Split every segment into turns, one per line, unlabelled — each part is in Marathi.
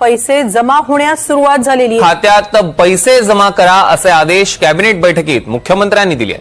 पैसे जमा होण्यास सुरुवात झालेली आहे.
खात्यात पैसे जमा करा असे आदेश कॅबिनेट बैठकीत मुख्यमंत्र्यांनी दिले.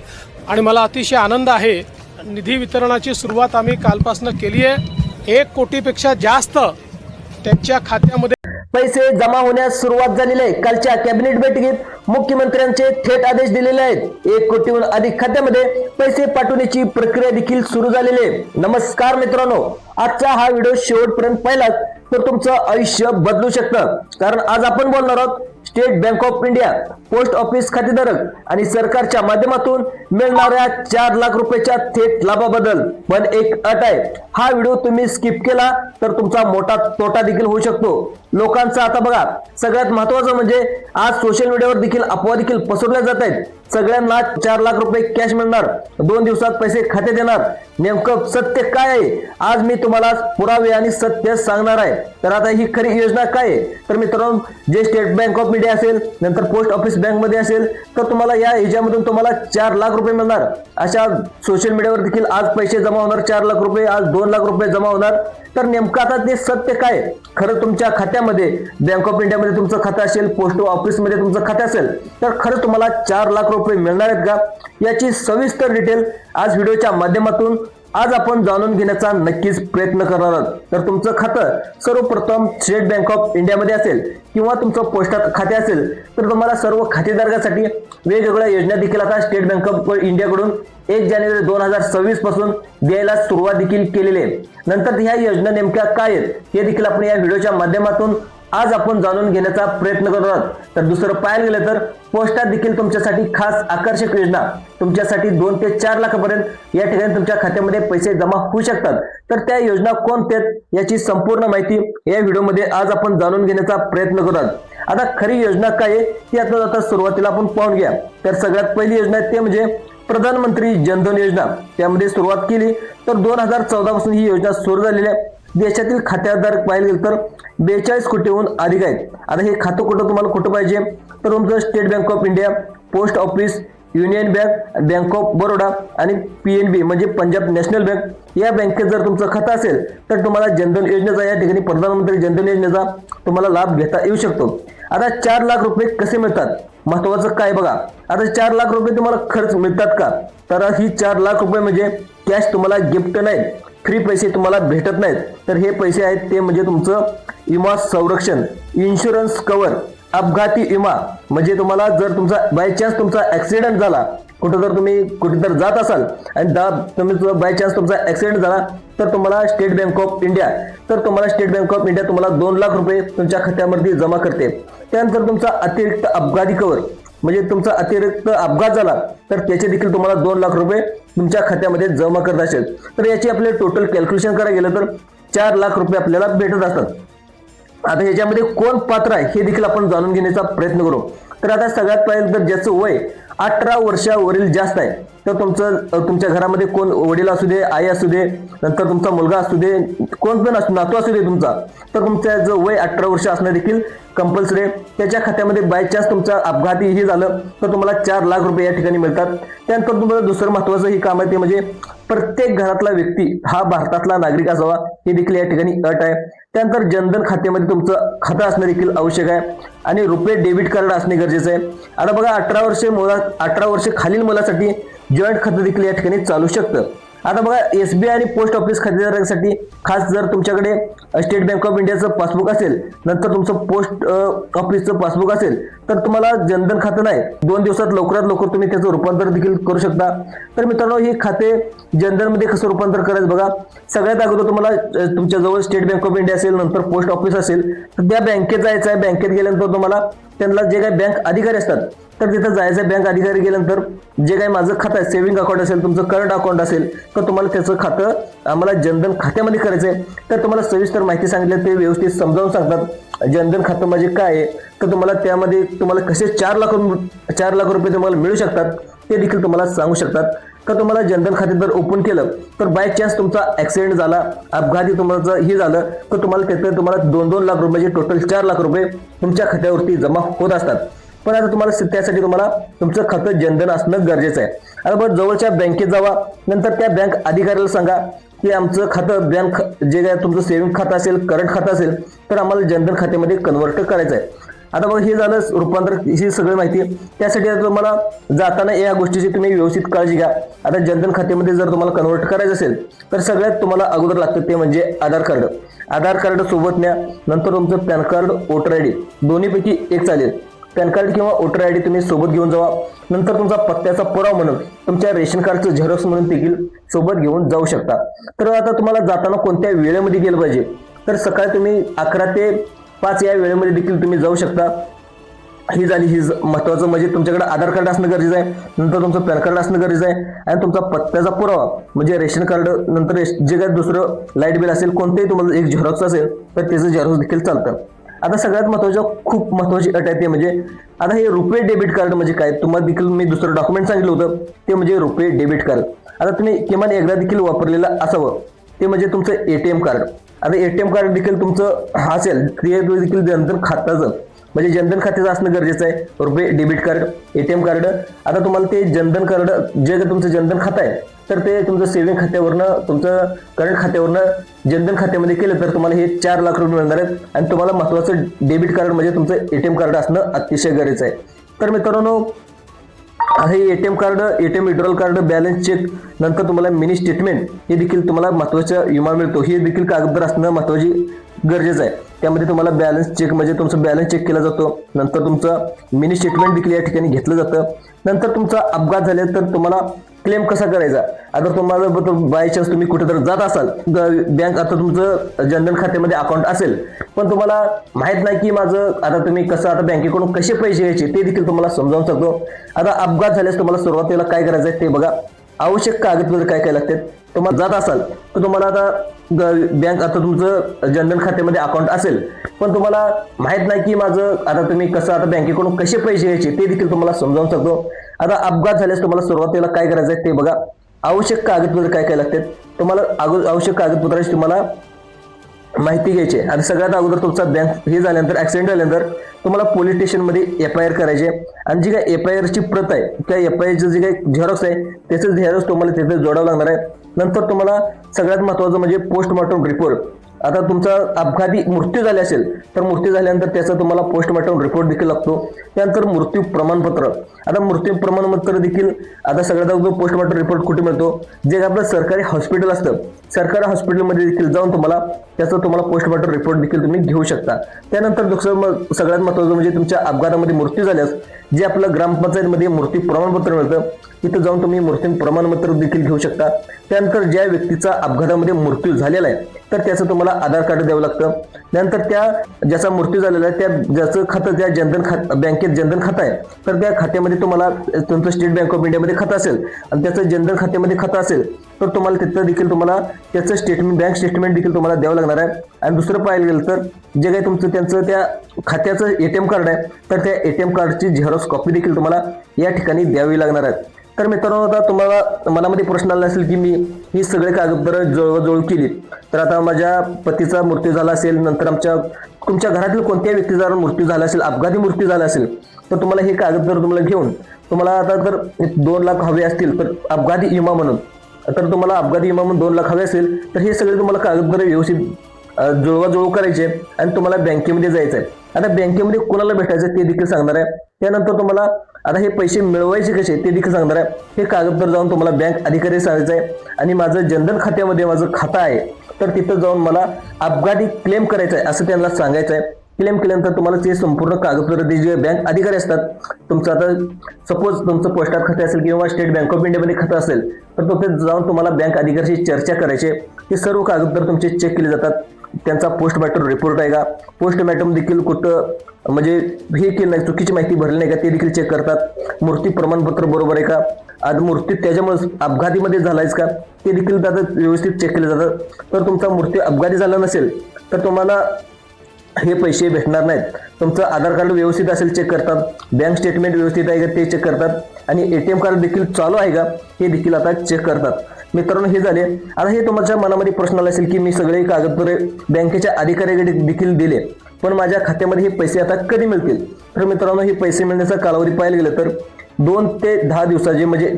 आणि मला अतिशय आनंद आहे निधी वितरणाची सुरुवात आम्ही कालपासून केली आहे. एक कोटीपेक्षा जास्त त्यांच्या खात्यामध्ये
पैसे जमा होण्यास सुरुवात झालेली आहे. कालच्या कॅबिनेट बैठकीत मुख्यमंत्र्यांचे थेट आदेश दिलेले आहेत. एक कोटीहून अधिक खात्यामध्ये पैसे पाठवण्याची प्रक्रिया देखील सुरू झालेली आहे. नमस्कार मित्रांनो आजचा हा व्हिडिओ शेवटपर्यंत पाहिलात तर तुमचं आयुष्य बदलू शकतं. कारण आज आपण बोलणार आहोत state bank of India post office खातेधारक आणि सरकारच्या माध्यमातून मिळणाऱ्या चार लाख रुपयाच्या थेट लाभाबद्दल पण एक अट आहे. हा व्हिडिओ तुम्ही स्किप केला तर तुमचा मोठा तोटा देखील होऊ शकतो. लोकांचा आता बघा सगळ्यात महत्वाचं म्हणजे आज सोशल मीडियावर देखील अफवा देखील पसरल्या जात आहेत. सगळ्यांना चार लाख रुपये कॅश मिळणार दोन दिवसात पैसे खाते देणार नेमकं सत्य काय आहे? आज मी तुम्हाला पुरावे आणि सत्य सांगणार आहे. तर आता ही खरी योजना काय आहे? तर मित्रांनो जे स्टेट बँक ऑफ इंडिया असेल नंतर पोस्ट ऑफिस बँकमध्ये असेल तर तुम्हाला या ह्याच्यामधून तुम्हाला चार लाख रुपये मिळणार. अशा सोशल मीडियावर देखील आज पैसे जमा होणार चार लाख रुपये आज दोन लाख रुपये जमा होणार. तर नेमकं आता ते सत्य काय? खरं तुमच्या खात्यामध्ये बँक ऑफ इंडियामध्ये तुमचं खातं असेल पोस्ट ऑफिसमध्ये तुमचं खातं असेल तर खरं तुम्हाला चार लाख रुपये मिळणार आहेत का? याची सविस्तर डिटेल आज व्हिडिओच्या माध्यमातून आज आपण जाणून घेण्याचा नक्कीच प्रयत्न करणार आहोत. तर तुमचं खातं सर्वप्रथम स्टेट बँक ऑफ इंडियामध्ये असेल किंवा तुमचं पोस्टात खाते असेल तर तुम्हाला सर्व खातेधारकासाठी वेगवेगळ्या योजना देखील आता स्टेट बँक ऑफ इंडियाकडून एक जानेवारी दोन हजार सव्वीसपासून द्यायला सुरुवात देखील केलेली आहे. नंतर ह्या योजना नेमक्या काय आहेत हे देखील आपण या व्हिडिओच्या माध्यमातून आज आपण जाणून घेण्याचा प्रयत्न करत आहोत. तर दुसरं पाहायला गेलं तर पोस्टात देखील तुमच्यासाठी खास आकर्षक योजना तुमच्यासाठी दोन ते चार लाखापर्यंत या ठिकाणी तुमच्या खात्यामध्ये पैसे जमा होऊ शकतात. तर त्या योजना कोणत्या आहेत याची संपूर्ण माहिती या व्हिडिओमध्ये आज आपण जाणून घेण्याचा प्रयत्न करत आहोत. आता खरी योजना काय आहे ती आता आता सुरुवातीला आपण पाहून घ्या. तर सगळ्यात पहिली योजना आहे ते म्हणजे प्रधानमंत्री जनधन योजना. त्यामध्ये सुरुवात केली. तर दोन हजार चौदा पासून ही योजना सुरू झालेली आहे. देशातील खातेदार पाहिलं गेलं तर बेचाळीस कोटीहून अधिक आहेत. आता हे खातं कुठं तुम्हाला कुठं पाहिजे? तर तुमचं state bank of India post office union bank bank of Baroda आणि पी एन बी म्हणजे पंजाब नॅशनल बँक. या बँकेत जर तुमचं खातं असेल तर तुम्हाला जनधन योजनेचा या ठिकाणी प्रधानमंत्री जनधन योजनेचा तुम्हाला लाभ घेता येऊ शकतो. आता चार लाख रुपये कसे मिळतात? महत्वाचं काय बघा. आता चार लाख रुपये तुम्हाला खर्च मिळतात का? तर ही चार लाख रुपये म्हणजे कॅश तुम्हाला गिफ्ट नाही. फ्री पैसे तुम्हाला भेटत नाहीत तर हे पैसे आहेत ते म्हणजे तुमचं विमा संरक्षण इन्शुरन्स कव्हर अपघाती विमा. म्हणजे तुम्हाला जर तुमचा बाय चान्स तुमचा ऍक्सिडेंट झाला कुठं जर तुम्ही कुठे तर जात असाल आणि दा तुम्ही बाय चान्स तुमचा ऍक्सिडेंट झाला तर तुम्हाला स्टेट बँक ऑफ इंडिया तर तुम्हाला स्टेट बँक ऑफ इंडिया तुम्हाला दोन लाख रुपये तुमच्या खात्यामध्ये जमा करते. त्यानंतर तुमचा अतिरिक्त अपघाती कवर म्हणजे तुमचा अतिरिक्त अपघात झाला तर त्याचे देखील तुम्हाला दोन लाख रुपये तुमच्या खात्यामध्ये जमा करत असेल. तर याची आपले टोटल कॅल्क्युलेशन करायला गेलं तर चार लाख रुपये आपल्याला भेटत असतात. आता याच्यामध्ये कोण पात्र आहे हे देखील आपण जाणून घेण्याचा प्रयत्न करू. तर आता सगळ्यात पहिले तर ज्याचं वय अठरा वर्षावरील जास्त आहे. तर तुमचं तुमच्या घरामध्ये कोण वडील असू दे आई असू दे नंतर तुमचा मुलगा असू दे कोण पण असू नातू असू दे तुमचा तर तुमचं जो वय अठरा वर्ष असणं देखील कंपल्सरी आहे. त्याच्या खात्यामध्ये बाय चान्स तुमचा अपघाती हे झालं तर तुम्हाला चार लाख रुपये या ठिकाणी मिळतात. त्यानंतर तुम्हाला दुसरं महत्वाचं ही काम आहे ते म्हणजे प्रत्येक घरातला व्यक्ती हा भारतातला नागरिक असावा हे देखील या ठिकाणी अट आहे. त्यानंतर जनधन खात्यामध्ये तुमचं खातं असणं देखील आवश्यक आहे. आणि रुपये डेबिट कार्ड असणे गरजेचं आहे. आता बघा अठरा वर्षे मुळात अठरा वर्षे खालील मुलासाठी जॉईंट खातं देखील या ठिकाणी चालू शकतं. आता बघा एसबीआय आणि पोस्ट ऑफिस खातेदारांसाठी खास जर तुमच्याकडे स्टेट बँक ऑफ इंडियाचं पासबुक असेल नंतर तुमचं पोस्ट ऑफिसचं पासबुक असेल तर तुम्हाला जनधन खातं नाही. दोन दिवसात लवकरात लवकर तुम्ही त्याचं रूपांतर देखील करू शकता. तर मित्रांनो हे खाते जनधनमध्ये कसं रूपांतर करायचं बघा. सगळ्यात अगोदर तुम्हाला तुमच्याजवळ तुमच्या जवळ स्टेट बँक ऑफ इंडिया असेल नंतर पोस्ट ऑफिस असेल तर त्या बँकेत जायचं आहे. बँकेत गेल्यानंतर तुम्हाला त्यांना जे काही बँक अधिकारी असतात तर तिथं जायचं बँक अधिकारी गेल्यानंतर जे काही माझं खातं आहे सेव्हिंग अकाउंट असेल तुमचं करंट अकाउंट असेल तर तुम्हाला त्याचं खातं आम्हाला जनधन खात्यामध्ये करायचं आहे तर तुम्हाला सविस्तर माहिती सांगितलं ते व्यवस्थित समजावून सांगतात. जनधन खातं म्हणजे काय आहे? तर तुम्हाला त्यामध्ये तुम्हाला कसे चार लाख चार लाख रुपये तुम्हाला मिळू शकतात ते देखील तुम्हाला सांगू शकतात. तर तुम्हाला जनधन खाते जर ओपन केलं तर बाय चान्स तुमचा ऍक्सिडेंट झाला अपघाती तुम्हाला जर हे झालं तर तुम्हाला त्याचं तुम्हाला दोन दोन लाख रुपये म्हणजे टोटल चार लाख रुपये तुमच्या खात्यावरती जमा होत असतात. पण आता तुम्हाला त्यासाठी तुम्हाला तुमचं खातं जनधन असणं गरजेचं आहे. आता बरं जवळच्या बँकेत जावा नंतर त्या बँक अधिकाऱ्याला सांगा की आमचं खातं बँक जे काय तुमचं सेव्हिंग खातं असेल करंट खातं असेल तर आम्हाला जनधन खात्यामध्ये कन्व्हर्ट करायचं आहे. आता बघा हे झालं रूपांतर ही सगळी माहिती त्यासाठी आता तुम्हाला जाताना या गोष्टीची तुम्ही व्यवस्थित काळजी घ्या. आता जनधन खात्यामध्ये जर तुम्हाला कन्वर्ट करायचं असेल तर सगळ्यात तुम्हाला अगोदर लागतं ते म्हणजे आधार कार्ड. आधार कार्ड सोबत न्या नंतर तुमचं pan card voter I D दोन्हीपैकी एक चालेल. पॅन कार्ड किंवा वोटर आय डी तुम्ही सोबत घेऊन जावा. नंतर तुमचा पत्त्याचा पुरावा म्हणून तुमच्या रेशन कार्डचं झेरॉक्स म्हणून देखील सोबत घेऊन जाऊ शकता. तर आता तुम्हाला जाताना कोणत्या वेळेमध्ये गेलं पाहिजे? तर सकाळी तुम्ही अकरा ते पाच या वेळेमध्ये देखील तुम्ही जाऊ शकता. ही झाली ही ज- महत्वाचं म्हणजे तुमच्याकडे आधार कार्ड असणं गरजेचं आहे. नंतर तुमचं पॅन कार्ड असणं गरजेचं आहे. आणि तुमचा पत्त्याचा पुरावा म्हणजे रेशन कार्ड नंतर रेश- जे काही दुसरं लाइट बिल असेल कोणतेही तुम्हाला एक झेरॉक्स असेल तर त्याचं झेरॉक्स देखील चालतं. आता सगळ्यात महत्वाचं खूप महत्वाची अट आहे ते म्हणजे आता हे रुपे डेबिट कार्ड म्हणजे काय? तुम्हाला देखील मी दुसरं डॉक्युमेंट सांगितलं होतं ते म्हणजे रुपे डेबिट कार्ड आता तुम्ही किमान एकदा देखील वापरलेलं असावं ते म्हणजे तुमचं एटीएम कार्ड आता एटीएम कार्ड देखील तुमचं असेल ते देखील जनधन खात्याचं म्हणजे जनधन खात्याचं असणं गरजेचं आहे. रुपये डेबिट कार्ड एटीएम कार्ड आता तुम्हाला ते जनधन कार्ड जे तुमचं जनधन खातं आहे तर ते तुमचं सेव्हिंग खात्यावरनं तुमचं करंट खात्यावरनं जनधन खात्यामध्ये केलं तर तुम्हाला हे चार लाख रुपये मिळणार आहेत. आणि तुम्हाला महत्वाचं डेबिट कार्ड म्हणजे तुमचं एटीएम कार्ड असणं अतिशय गरजेचं आहे. तर मित्रांनो हे A T M card A T M withdrawal card balance check नंतर तुम्हाला मिनी स्टेटमेंट हे देखील तुम्हाला महत्त्वाचा विमा मिळतो. हे देखील कागदपत्र असणं महत्वाची गरजेचं आहे. त्यामध्ये तुम्हाला बॅलन्स चेक म्हणजे तुमचं बॅलन्स चेक केला जातो. नंतर तुमचं मिनी स्टेटमेंट देखील या ठिकाणी घेतलं जातं. नंतर तुमचा अपघात झाला तर तुम्हाला क्लेम कसा करायचा? अगर तुम्हाला बाय चान्स तुम्ही कुठे तर जात असाल बँक आता तुमचं जनधन खात्यामध्ये अकाउंट असेल. पण तुम्हाला माहीत नाही की माझं आता तुम्ही कसं आता बँकेकडून कसे पैसे घ्यायचे ते देखील तुम्हाला समजावून सांगतो. आता अपघात झाल्यास तुम्हाला सुरुवातीला काय करायचं आहे ते बघा. आवश्यक कागदपत्र काय काय लागतात तुम्हाला जात असाल तर तुम्हाला आता बँक आता तुमचं जनधन खात्यामध्ये अकाउंट असेल. पण तुम्हाला माहीत नाही की माझं आता तुम्ही कसं आता बँकेकडून कसे पैसे घ्यायचे ते देखील तुम्हाला समजावून सांगतो. आता अपघात झाल्यास तुम्हाला सुरुवातीला काय करायचं आहे ते बघा. आवश्यक कागदपत्र काय काय लागतात? तुम्हाला अगो आवश्यक कागदपत्राची तुम्हाला माहिती घ्यायची आहे. आणि सगळ्यात अगोदर तुमचा बँक हे झाल्यानंतर ऍक्सिडेंट झाल्यानंतर तुम्हाला पोलीस स्टेशनमध्ये एफ आय आर करायचे आणि जी काय एफ आय आरची प्रत आहे त्या एफ आय आरचं जे काही झेरॉक्स आहे त्याचं झेरॉक्स तुम्हाला तिथे जोडावं लागणार आहे. नंतर तुम्हाला सगळ्यात महत्त्वाचं म्हणजे पोस्टमॉर्टम रिपोर्ट आता तुमचा अपघाती मृत्यू झाले असेल तर मृत्यू झाल्यानंतर त्याचा तुम्हाला पोस्टमॉर्टम रिपोर्ट देखील लागतो. त्यानंतर मृत्यू प्रमाणपत्र. आता मृत्यू प्रमाणपत्र देखील आता सगळ्यात अगोदर पोस्टमॉर्टम रिपोर्ट कुठे मिळतो? जे आपलं सरकारी हॉस्पिटल असतं सरकारी हॉस्पिटलमध्ये देखील जाऊन तुम्हाला त्याचं तुम्हाला पोस्टमॉर्टम रिपोर्ट देखील तुम्ही घेऊ शकता. त्यानंतर दुसरं सगळ्यात महत्त्वाचं म्हणजे तुमच्या अपघातामध्ये मृत्यू झाल्यास जे आपलं ग्रामपंचायतमध्ये मृत्यू प्रमाणपत्र मिळतं तिथं जाऊन तुम्ही मृत्यू प्रमाणपत्र देखील घेऊ शकता. त्यानंतर ज्या व्यक्तीचा अपघातामध्ये मृत्यू झालेला आहे तर त्याचं तुम्हाला आधार कार्ड द्यावं लागतं. नंतर त्या ज्याचा मृत्यू झालेला आहे त्या ज्याचं खातं ज्या जनधन खात बँकेत जनधन खातं आहे तर त्या खात्यामध्ये तुम्हाला तुमचं स्टेट बँक ऑफ इंडियामध्ये खातं असेल. आणि त्याचं जनधन खात्यामध्ये खातं असेल तर तुम्हाला तिथं देखील तुम्हाला त्याचं स्टेटमेंट बँक स्टेटमेंट देखील तुम्हाला द्यावं लागणार आहे. आणि दुसरं पाहायला गेलं तर जे काही तुमचं त्यांचं त्या खात्याचं एटीएम कार्ड आहे तर त्या एटीएम कार्डची झेरॉक्स कॉपी देखील तुम्हाला या ठिकाणी द्यावी लागणार आहे. तर मित्रांनो आता तुम्हाला मनामध्ये प्रश्न आला असेल की मी ही सगळे कागदपत्र जवळजवळ केली तर आता माझ्या पतीचा मृत्यू झाला असेल नंतर आमच्या तुमच्या घरातील कोणत्याही व्यक्तीचा मृत्यू झाला असेल अपघाती मृत्यू झाला असेल तर तुम्हाला हे कागदपत्र तुम्हाला घेऊन तुम्हाला आता जर दोन लाख हवे असतील तर अपघाती विमा म्हणून तर तुम्हाला अपघाती विमा म्हणून दोन लाख हवे असेल तर हे सगळे तुम्हाला कागदपत्र व्यवस्थित जुळवाजुळव करायचे आणि तुम्हाला बँकेमध्ये जायचं आहे आता बँकेमध्ये कोणाला भेटायचं ते देखील सांगणार आहे. त्यानंतर तुम्हाला आता हे पैसे मिळवायचे कसे? ते देखील सांगणार आहे. हे कागदपत्र जाऊन तुम्हाला बँक अधिकारी सांगायचं आहे. आणि माझं जनधन खात्यामध्ये माझं खातं आहे. तर तिथं जाऊन मला अपघाती क्लेम करायचं आहे असं त्यांना सांगायचं आहे. क्लेम केल्यानंतर तुम्हाला ते संपूर्ण कागदपत्र ते जे बँक अधिकारी असतात तुमचं आता सपोज तुमचं पोस्टात खाते असेल किंवा स्टेट बँक ऑफ इंडियामध्ये खातं असेल तर तो जाऊन तुम्हाला बँक अधिकाऱ्याशी चर्चा करायची आहे. हे सर्व कागदपत्र तुमचे चेक केले जातात. त्यांचा पोस्टमॉर्टम रिपोर्ट आहे का? पोस्टमॉर्टम देखील कुठं म्हणजे हे केलं नाही चुकीची माहिती भरली नाही का? ते देखील चेक करतात. मूर्ती प्रमाणपत्र बरोबर आहे का? आज मूर्ती त्याच्यामुळे अपघातीमध्ये झालायच का? ते देखील आता व्यवस्थित चेक केलं जातं. तर तुमचा मूर्ती अपघाती झाला नसेल तर तुम्हाला हे पैसे भेटणार नाहीत. तुमचं आधार कार्ड व्यवस्थित असेल चेक करतात. बँक स्टेटमेंट व्यवस्थित आहे का ते चेक करतात. आणि ए टी एम कार्ड देखील चालू आहे का हे देखील आता चेक करतात. मित्रांनो हे झाले. आता हे तुमच्या मनामध्ये प्रश्न आला असेल की मी सगळे कागदपत्रे बँकेच्या अधिकाऱ्याकडे देखील दिले पण माझ्या खात्यामध्ये हे पैसे आता कधी मिळतील? तर मित्रांनो हे पैसे मिळण्याचा कालावधी पाहायला गेलं तर दोन ते दहा दिवसाचे म्हणजे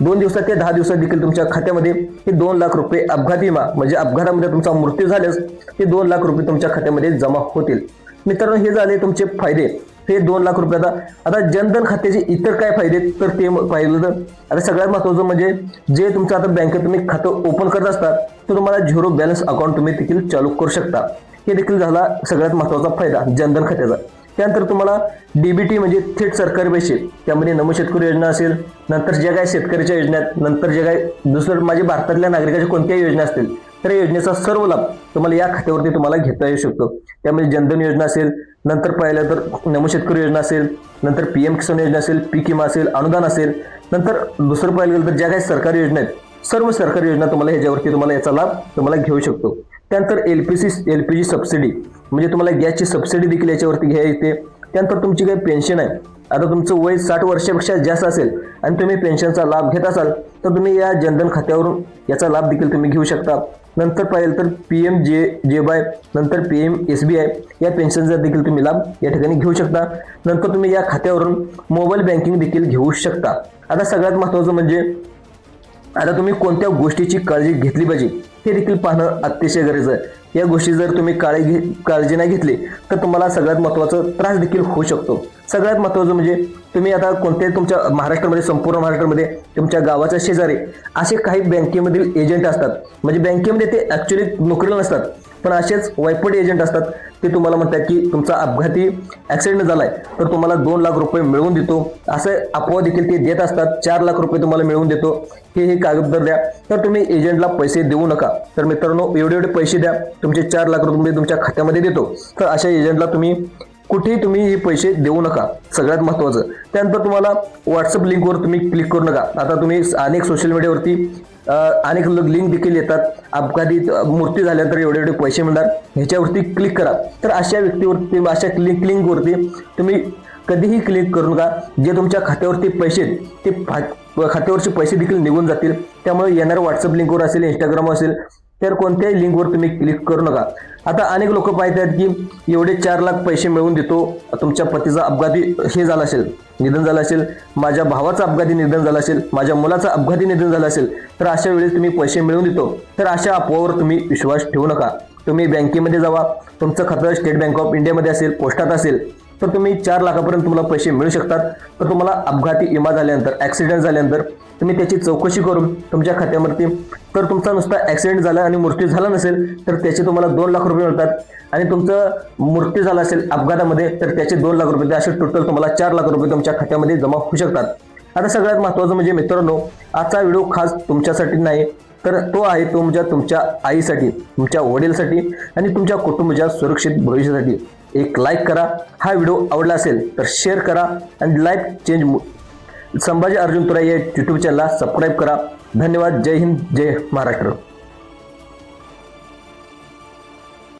दोन दिवसात ते दहा दिवसात देखील तुमच्या खात्यामध्ये हे दोन लाख रुपये अपघात विमा म्हणजे अपघातामध्ये तुमचा मृत्यू झाल्यास ते दोन लाख रुपये तुमच्या खात्यामध्ये जमा होतील. मित्रांनो हे झाले तुमचे फायदे. हे दोन लाख रुपयाचा आता जनधन खात्याचे इतर काय फायदे तर ते पाहिलं तर आता सगळ्यात महत्त्वाचं म्हणजे जे तुमचं आता बँकेत तुम्ही खातं ओपन करत असतात तर तुम्हाला झिरो बॅलन्स अकाउंट तुम्ही देखील चालू करू शकता. हे देखील झाला सगळ्यात महत्त्वाचा फायदा जनधन खात्याचा. त्यानंतर तुम्हाला डीबीटी म्हणजे थेट सरकारी पैसे त्यामध्ये नमो शेतकरी योजना असेल नंतर ज्या काही शेतकऱ्याच्या योजना आहेत नंतर जे काही दुसरं माझे भारतातल्या नागरिकाच्या कोणत्याही योजना असतील तर या योजनेचा सर्व लाभ तुम्हाला या खात्यावरती तुम्हाला घेता येऊ शकतो. त्यामध्ये जनधन योजना असेल नंतर पाहिलं तर नमो शेतकरी योजना असेल नंतर पी एम किसान योजना असेल पीक विमा असेल अनुदान असेल नंतर दुसरं पाहिलं गेलं तर ज्या काही सरकारी योजना आहेत सर्व सरकारी योजना तुम्हाला ह्याच्यावरती तुम्हाला याचा लाभ तुम्हाला घेऊ शकतो. त्यानंतर L P C L P G subsidy म्हणजे तुम्हाला गॅसची सबसिडी देखील याच्यावरती घ्या येते. त्यानंतर तुमची काही पेन्शन आहे आता तुमचं वय साठ वर्षापेक्षा जास्त असेल आणि तुम्ही पेन्शनचा लाभ घेत असाल तर तुम्ही या जनधन खात्यावरून याचा लाभ देखील तुम्ही घेऊ शकता. नंतर पाहिलं तर पी एम जे जे बाय नंतर P M S B I या पेन्शनचा देखील तुम्ही लाभ या ठिकाणी घेऊ शकता. नंतर तुम्ही या खात्यावरून मोबाईल बँकिंग देखील घेऊ शकता. आता सगळ्यात महत्त्वाचं म्हणजे आता तुम्ही कोणत्या गोष्टीची काळजी घेतली पाहिजे हे देखील पाहणं अतिशय गरजेचं आहे. या गोष्टी जर तुम्ही काळजी घे काळजी नाही घेतली तर तुम्हाला सगळ्यात महत्त्वाचं त्रास देखील होऊ शकतो. सगळ्यात महत्त्वाचं म्हणजे तुम्ही आता कोणत्याही तुमच्या महाराष्ट्रामध्ये संपूर्ण महाराष्ट्रामध्ये तुमच्या गावाच्या शेजारी असे काही बँकेमधील एजंट असतात. म्हणजे बँकेमध्ये ते ॲक्च्युली नोकरीला नसतात. पण असेच वायपट एजंट असतात ते तुम्हाला म्हणतात की तुमचा अपघाती ॲक्सिडेंट झालाय तर तुम्हाला दोन लाख रुपये मिळवून देतो. असं अफवा देखील ते देत असतात. चार लाख रुपये तुम्हाला मिळवून देतो. हे हे कागदपत्र द्या. तर तुम्ही एजंटला पैसे देऊ नका. तर मित्रांनो एवढे एवढे पैसे द्या. तुमचे चार लाख रुपये तुमच्या खात्यामध्ये देतो. तर अशा एजंटला तुम्ही कुठेही तुम्ही हे पैसे देऊ नका. सगळ्यात महत्त्वाचं त्यानंतर तुम्हाला व्हॉट्सअप लिंकवर तुम्ही क्लिक करू नका. आता तुम्ही अनेक सोशल मीडियावरती अनेक लिंक देखील येतात. अपघाती मूर्ती झाल्यानंतर एवढे एवढे पैसे मिळणार. ह्याच्यावरती क्लिक करा. तर अशा व्यक्तीवरती अशा क्लिक लिंकवरती तुम्ही कधीही क्लिक करू नका. जे तुमच्या खात्यावरती पैसे ते खात्यावरचे पैसे देखील निघून जातील. त्यामुळे येणाऱ्या व्हॉट्सअप लिंकवर असेल इंस्टाग्राम असेल तर कोणत्याही लिंकवर तुम्ही क्लिक करू नका. आता अनेक लोक पाहत आहेत की एवढे चार लाख पैसे मिळवून देतो तुमच्या पतीचा अपघाती हे झाला असेल निधन झालं असेल माझ्या भावाचं अपघाती निधन झालं असेल माझ्या मुलाचं अपघाती निधन झालं असेल तर अशा वेळेस तुम्ही पैसे मिळवून देतो. तर अशा अफवावर तुम्ही विश्वास ठेवू नका. तुम्ही बँकेमध्ये जावा तुमचं खातं स्टेट बँक ऑफ इंडियामध्ये असेल पोस्टात असेल तर तुम्ही चार लाखापर्यंत तुम्हाला पैसे मिळू शकतात. तर तुम्हाला अपघाती विमा झाल्यानंतर ॲक्सिडेंट झाल्यानंतर तुम्ही त्याची चौकशी करून तुमच्या खात्यावरती तर तुमचा नुसता ॲक्सिडेंट झाला आणि मृत्यू झाला नसेल तर त्याचे तुम्हाला दोन लाख रुपये मिळतात. आणि तुमचं मृत्यू झाला असेल अपघातामध्ये तर त्याचे दोन लाख रुपये असे टोटल तुम्हाला चार लाख रुपये तुमच्या खात्यामध्ये जमा होऊ शकतात. आता सगळ्यात महत्त्वाचं म्हणजे मित्रांनो आजचा व्हिडिओ खास तुमच्यासाठी नाही तर तो आहे तो म्हणजे तुमच्या आईसाठी तुमच्या वडीलसाठी आणि तुमच्या कुटुंबाच्या सुरक्षित भविष्यासाठी. एक लाईक करा. हा व्हिडिओ आवडला असेल तर शेअर करा आणि लाईफ चेंज संभाजी अर्जुन तुरा या यूट्यूब चॅनलला सबस्क्राईब करा. धन्यवाद. जय हिंद. जय महाराष्ट्र.